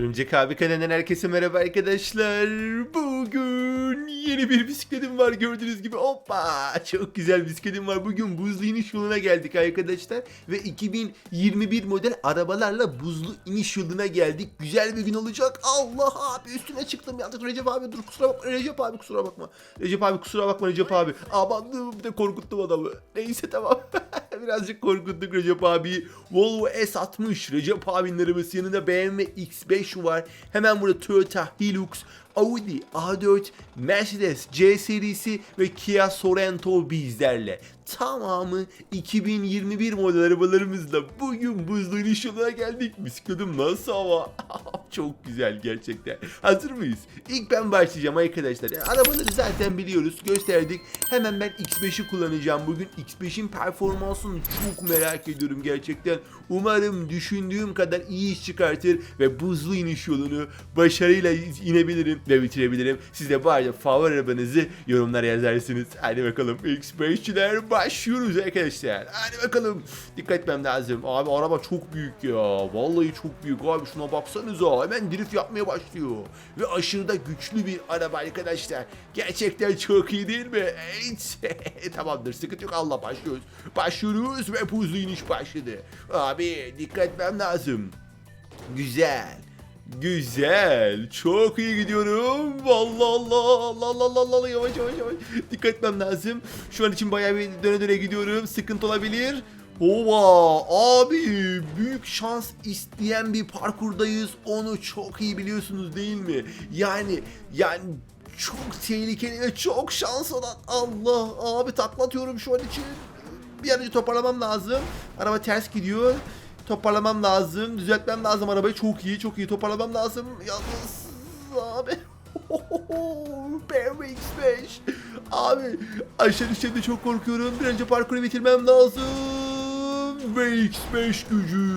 Örümcek abi kanalından herkese merhaba arkadaşlar. Bugün yeni bir bisikletim var gördüğünüz gibi. Hoppa çok güzel bisikletim var. Bugün buzlu iniş yoluna geldik arkadaşlar. Ve 2021 model arabalarla buzlu iniş yoluna geldik. Güzel bir gün olacak. Allah abi üstüne çıktım ya. Recep abi dur kusura bakma. Recep abi kusura bakma. Recep abi kusura bakma Recep abi. Aman bir de korkuttum adamı. Neyse tamam. Birazcık korkuttuk Recep abi. Volvo S60 Recep abinin arabası yanında BMW X5 var. Hemen burada Toyota Hilux, Audi A4, Mercedes C serisi ve Kia Sorento bizlerle. Tamamı 2021 model arabalarımızla bugün buzlu iniş yoluna geldik. Bisikletim nasıl hava? Çok güzel gerçekten. Hazır mıyız? İlk ben başlayacağım arkadaşlar. Yani arabaları zaten biliyoruz, gösterdik. Hemen ben X5'i kullanacağım bugün. X5'in performansını çok merak ediyorum gerçekten. Umarım düşündüğüm kadar iyi iş çıkartır ve buzlu iniş yolunu başarıyla inebilirim ve bitirebilirim. Siz de bu arada favori arabanızı yorumlara yazarsınız. Hadi bakalım X5'çiler başlıyoruz arkadaşlar. Hadi bakalım. Dikkat etmem lazım. Abi araba çok büyük ya. Vallahi çok büyük abi şuna baksanıza. Hemen drift yapmaya başlıyor. Ve aşırı da güçlü bir araba arkadaşlar. Gerçekten çok iyi değil mi? Evet. Tamamdır sıkıntı yok Allah başlıyoruz. Başlıyoruz ve buzlu iniş başladı. Abi dikkat etmem lazım. Güzel. Güzel. Çok iyi gidiyorum. Vallahi Allah Allah Allah Allah Allah, Allah yavaş yavaş yavaş. Dikkat etmem lazım. Şu an için bayağı bir döne döne gidiyorum. Sıkıntı olabilir. Ova abi büyük şans isteyen bir parkurdayız. Onu çok iyi biliyorsunuz değil mi? Yani yani çok tehlikeli ve çok şans olan Allah abi taklatıyorum şu an için. Bir an önce toparlamam lazım. Araba ters gidiyor. Toparlamam lazım. Düzeltmem lazım arabayı. Çok iyi, çok iyi toparlamam lazım. Yalnız abi. BMW X5. Abi aşağı düşeceğimde çok korkuyorum. Bir önce parkuru bitirmem lazım. Ve X5 gücü.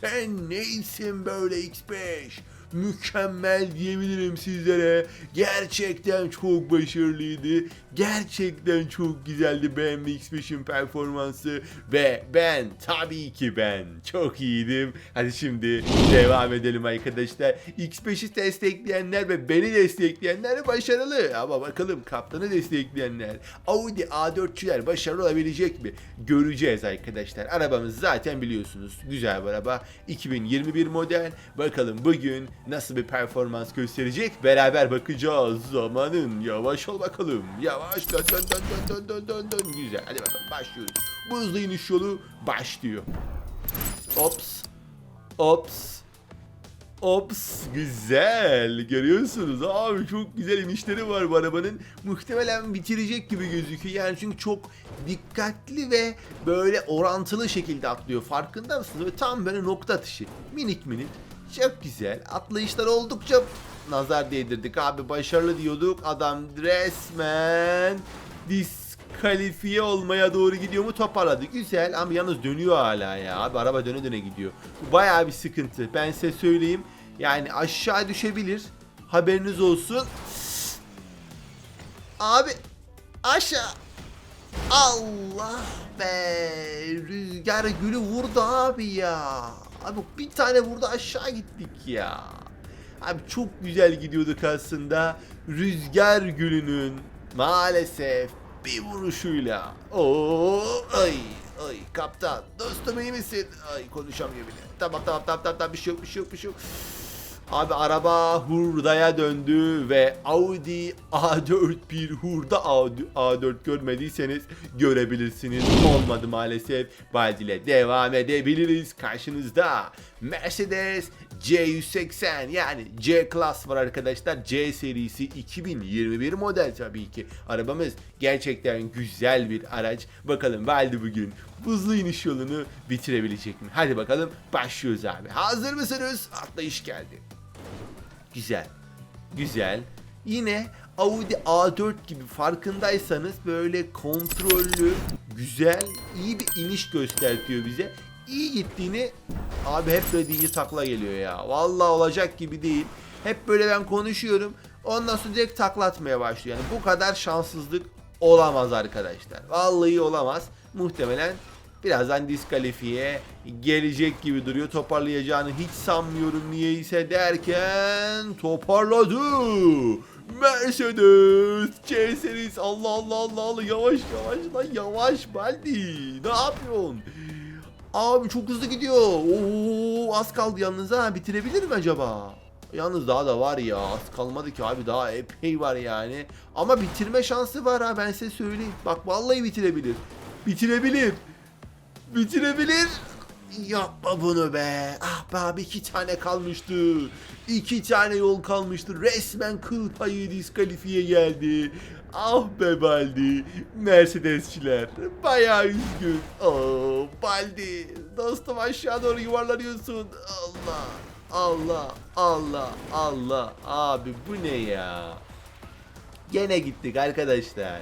Sen neysin böyle X5? Mükemmel diyebilirim sizlere. Gerçekten çok başarılıydı. Gerçekten çok güzeldi BMW X5'in performansı. Ve ben tabii ki ben çok iyiydim. Hadi şimdi devam edelim arkadaşlar. X5'i destekleyenler ve beni destekleyenler başarılı. Ama bakalım kaptanı destekleyenler. Audi A4'çüler başarılı olabilecek mi? Göreceğiz arkadaşlar. Arabamız zaten biliyorsunuz. Güzel bir araba. 2021 model. Bakalım bugün nasıl bir performans gösterecek beraber bakacağız. Zamanın yavaş ol bakalım. Yavaş dön dön dön dön dön dön dön. dön Güzel hadi bakalım başlıyoruz. Bu hızlı iniş yolu başlıyor. Ops. Ops. Ops güzel görüyorsunuz abi çok güzel inişleri var bu arabanın muhtemelen bitirecek gibi gözüküyor yani çünkü çok dikkatli ve böyle orantılı şekilde atlıyor farkında mısınız böyle tam böyle nokta atışı minik minik çok güzel atlayışlar oldukça nazar değdirdik abi başarılı diyorduk adam resmen diskalifiye olmaya doğru gidiyor mu toparladı. Güzel ama yalnız dönüyor hala ya. Abi araba döne döne gidiyor. Bu bayağı bir sıkıntı. Ben size söyleyeyim. Yani aşağı düşebilir. Haberiniz olsun. Abi aşağı. Allah be. Rüzgar gülü vurdu abi ya. Abi bir tane vurdu aşağı gittik ya. Abi çok güzel gidiyorduk aslında. Rüzgar gülünün maalesef bir vuruşuyla. Oo, ay ay kaptan dostum iyi misin? Ay konuşamıyor bile. Tamam tamam tamam tamam, tamam bir şey yok bir şey yok bir şey yok. Abi araba hurdaya döndü ve Audi A4 bir hurda A4 A4 görmediyseniz görebilirsiniz. Olmadı maalesef. Baldi ile devam edebiliriz. Karşınızda Mercedes C180 yani C Class var arkadaşlar. C serisi 2021 model tabii ki. Arabamız gerçekten güzel bir araç. Bakalım Valdi bugün buzlu iniş yolunu bitirebilecek mi? Hadi bakalım başlıyoruz abi. Hazır mısınız? Atlayış geldi. Güzel. Güzel. Yine Audi A4 gibi farkındaysanız böyle kontrollü, güzel, iyi bir iniş göstertiyor bize. İyi gittiğini abi hep böyle deyince takla geliyor ya. Vallahi olacak gibi değil. Hep böyle ben konuşuyorum. Ondan sonra direkt taklatmaya başlıyor. Yani bu kadar şanssızlık olamaz arkadaşlar. Vallahi olamaz. Muhtemelen birazdan diskalifiye gelecek gibi duruyor. Toparlayacağını hiç sanmıyorum niyeyse derken toparladı. Mercedes C serisi Allah Allah Allah Allah yavaş yavaş lan yavaş Baldi ne yapıyorsun? Abi çok hızlı gidiyor. Oo az kaldı yalnız ha bitirebilir mi acaba? Yalnız daha da var ya az kalmadı ki abi daha epey var yani. Ama bitirme şansı var ha ben size söyleyeyim. Bak vallahi bitirebilir. Bitirebilir. Bitirebilir. Yapma bunu be. Ah be abi iki tane kalmıştı. İki tane yol kalmıştı. Resmen kıl payı diskalifiye geldi. Ah be Baldi. Mercedesçiler. Bayağı üzgün. Oh Baldi. Dostum aşağı doğru yuvarlanıyorsun. Allah. Allah. Allah. Allah. Abi bu ne ya? Gene gittik arkadaşlar.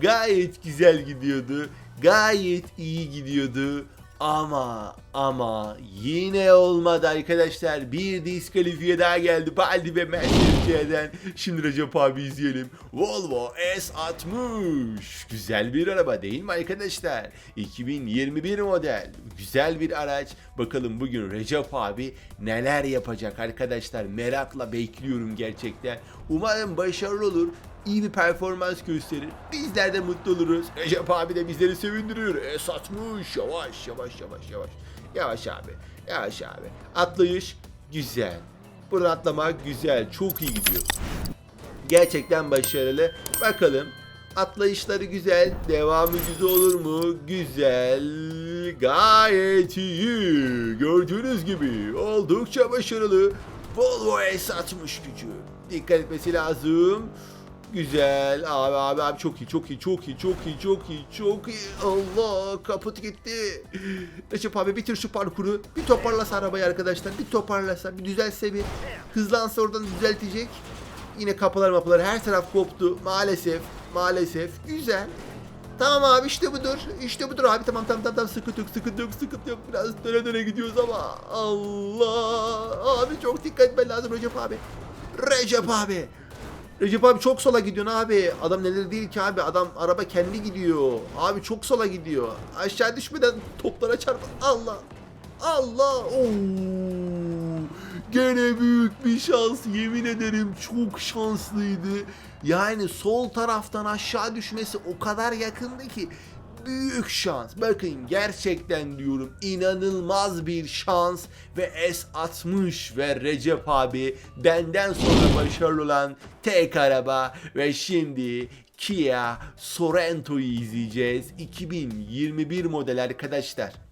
Gayet güzel gidiyordu. Gayet iyi gidiyordu. Ama ama yine olmadı arkadaşlar. Bir diskalifiye daha geldi. Baldi ve Mercedes'den. Şimdi Recep abi izleyelim. Volvo S60. Güzel bir araba değil mi arkadaşlar? 2021 model. Güzel bir araç. Bakalım bugün Recep abi neler yapacak arkadaşlar. Merakla bekliyorum gerçekten. Umarım başarılı olur iyi bir performans gösterir. Bizler de mutlu oluruz. Recep abi de bizleri sevindiriyor. E satmış. Yavaş yavaş yavaş yavaş. Yavaş abi. Yavaş abi. Atlayış güzel. Buradan atlamak güzel. Çok iyi gidiyor. Gerçekten başarılı. Bakalım. Atlayışları güzel. Devamı güzel olur mu? Güzel. Gayet iyi. Gördüğünüz gibi oldukça başarılı. Volvo S60 gücü. Dikkat etmesi lazım. Güzel. Abi abi abi çok iyi çok iyi çok iyi çok iyi çok iyi çok iyi. Allah kaput gitti. Recep abi bitir şu parkuru. Bir toparlasa arabayı arkadaşlar. Bir toparlasa bir düzelse bir. Hızlansa oradan düzeltecek. Yine kapılar mapılar her taraf koptu. Maalesef. Maalesef. Güzel. Tamam abi işte budur. İşte budur abi. Tamam tamam tamam, tamam. sıkıntı yok sıkıntı yok sıkıntı yok. Biraz döne döne gidiyoruz ama. Allah. Abi çok dikkat etmen lazım Recep abi. Recep abi. Recep abi çok sola gidiyorsun abi. Adam neler değil ki abi. Adam araba kendi gidiyor. Abi çok sola gidiyor. Aşağı düşmeden toplara çarp. Allah. Allah. Oo. Gene büyük bir şans. Yemin ederim çok şanslıydı. Yani sol taraftan aşağı düşmesi o kadar yakındı ki büyük şans. Bakın gerçekten diyorum inanılmaz bir şans ve S60 ve Recep abi benden sonra başarılı olan tek araba ve şimdi Kia Sorrento'yu izleyeceğiz. 2021 model arkadaşlar.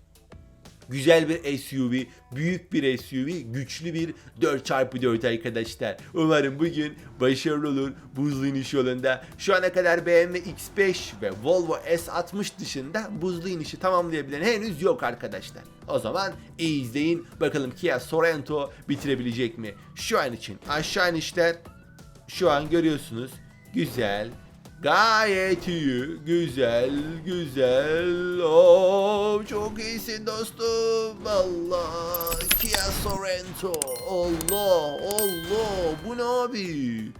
Güzel bir SUV, büyük bir SUV, güçlü bir 4x4 arkadaşlar. Umarım bugün başarılı olur buzlu iniş yolunda. Şu ana kadar BMW X5 ve Volvo S60 dışında buzlu inişi tamamlayabilen henüz yok arkadaşlar. O zaman iyi izleyin. Bakalım Kia Sorento bitirebilecek mi? Şu an için aşağı inişler şu an görüyorsunuz. Güzel. Gayet iyi. Güzel, güzel. Oo, çok iyisin dostum. Allah. Kia Sorento. Allah, Allah. Bu ne abi?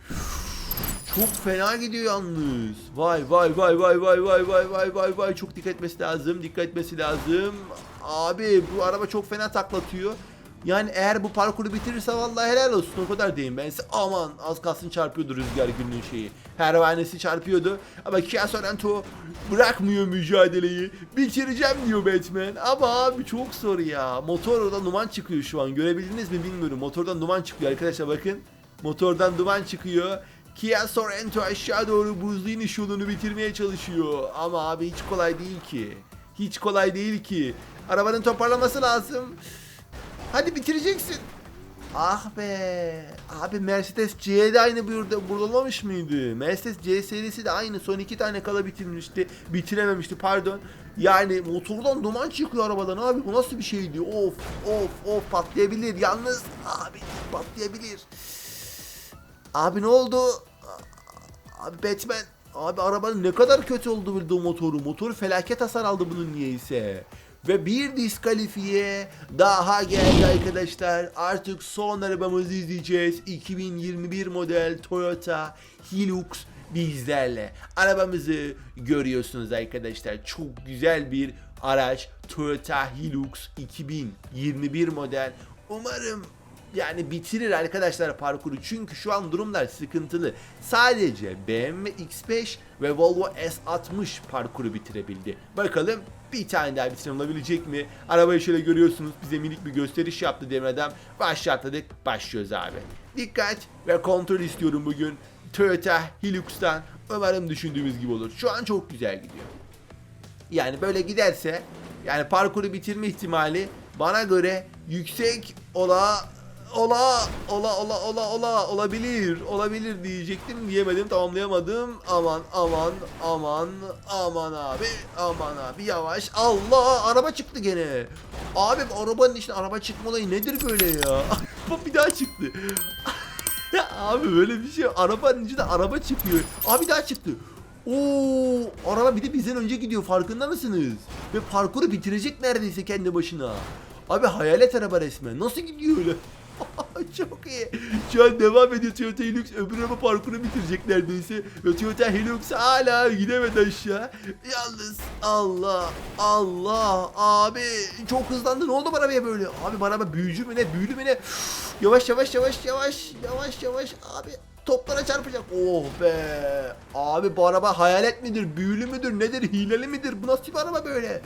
Çok fena gidiyor yalnız. Vay vay vay vay vay vay vay vay vay vay. Çok dikkat etmesi lazım. Dikkat etmesi lazım. Abi bu araba çok fena taklatıyor. Yani eğer bu parkuru bitirirse vallahi helal olsun o kadar diyeyim ben size. Aman az kalsın çarpıyordu rüzgar günün şeyi. Pervanesi çarpıyordu. Ama Kia Sorento bırakmıyor mücadeleyi. Bitireceğim diyor Batman. Ama abi çok zor ya. Motordan duman çıkıyor şu an. Görebildiniz mi bilmiyorum. Motordan duman çıkıyor arkadaşlar bakın. Motordan duman çıkıyor. Kia Sorento aşağı doğru buzlu iniş yolunu bitirmeye çalışıyor. Ama abi hiç kolay değil ki. Hiç kolay değil ki. Arabanın toparlaması lazım. Hadi bitireceksin. Ah be. Abi Mercedes C de aynı burada olmamış mıydı? Mercedes C serisi de aynı. Son iki tane kala bitirmişti. Bitirememişti pardon. Yani motordan duman çıkıyor arabadan abi. Bu nasıl bir şeydi? Of of of patlayabilir. Yalnız abi patlayabilir. Abi ne oldu? Abi Batman. Abi arabanın ne kadar kötü oldu bildi o motoru. Motoru felaket hasar aldı bunun niyeyse. Ve bir diskalifiye daha geldi arkadaşlar. Artık son arabamızı izleyeceğiz. 2021 model Toyota Hilux bizlerle. Arabamızı görüyorsunuz arkadaşlar. Çok güzel bir araç. Toyota Hilux 2021 model. Umarım yani bitirir arkadaşlar parkuru çünkü şu an durumlar sıkıntılı. Sadece BMW X5 ve Volvo S60 parkuru bitirebildi. Bakalım bir tane daha bitiren olabilecek mi? Arabayı şöyle görüyorsunuz bize minik bir gösteriş yaptı demeden başlattık başlıyoruz abi. Dikkat ve kontrol istiyorum bugün. Toyota Hilux'tan umarım düşündüğümüz gibi olur. Şu an çok güzel gidiyor. Yani böyle giderse yani parkuru bitirme ihtimali bana göre yüksek ola ola ola ola ola ola olabilir olabilir diyecektim. Diyemedim tamamlayamadım. Aman aman aman aman abi aman abi. Yavaş Allah araba çıktı gene. Abi arabanın içinde araba çıkma olayı nedir böyle ya? Bir daha çıktı. Abi böyle bir şey arabanın içinde araba çıkıyor. Abi daha çıktı. Oo, araba bir de bizden önce gidiyor. Farkında mısınız? Ve parkuru bitirecek neredeyse kendi başına. Abi hayalet araba resmen. Nasıl gidiyor öyle? Çok iyi. Şu an devam ediyor Toyota Hilux. Öbür araba parkuru bitirecek neredeyse. Ve Toyota Hilux hala gidemedi aşağı. Yalnız Allah Allah abi çok hızlandı. Ne oldu bu arabaya böyle? Abi bu araba büyücü mü ne? Büyülü mü ne? Yavaş yavaş yavaş yavaş yavaş yavaş abi toplara çarpacak. Oh be. Abi bu araba hayalet midir? Büyülü müdür? Nedir? Hileli midir? Bu nasıl bir araba böyle?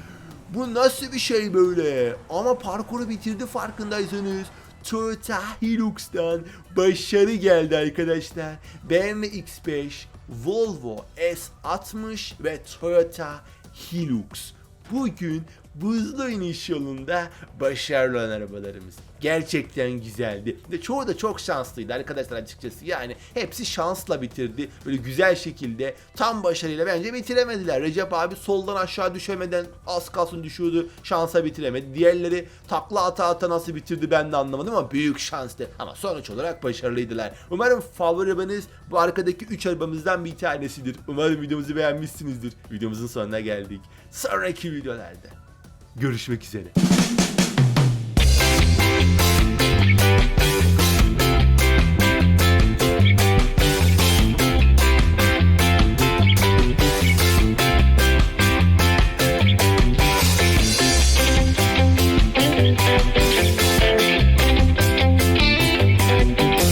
Bu nasıl bir şey böyle? Ama parkuru bitirdi farkındaysanız. Toyota Hilux'tan başarı geldi arkadaşlar. BMW X5, Volvo S60 ve Toyota Hilux. Bugün buzlu iniş yolunda başarılı olan arabalarımız. Gerçekten güzeldi. Ve çoğu da çok şanslıydı arkadaşlar açıkçası. Yani hepsi şansla bitirdi. Böyle güzel şekilde tam başarıyla bence bitiremediler. Recep abi soldan aşağı düşemeden az kalsın düşüyordu. Şansa bitiremedi. Diğerleri takla ata ata nasıl bitirdi ben de anlamadım ama büyük şanstı. Ama sonuç olarak başarılıydılar. Umarım favori arabanız bu arkadaki 3 arabamızdan bir tanesidir. Umarım videomuzu beğenmişsinizdir. Videomuzun sonuna geldik. Sonraki videolarda Görüşmek üzere.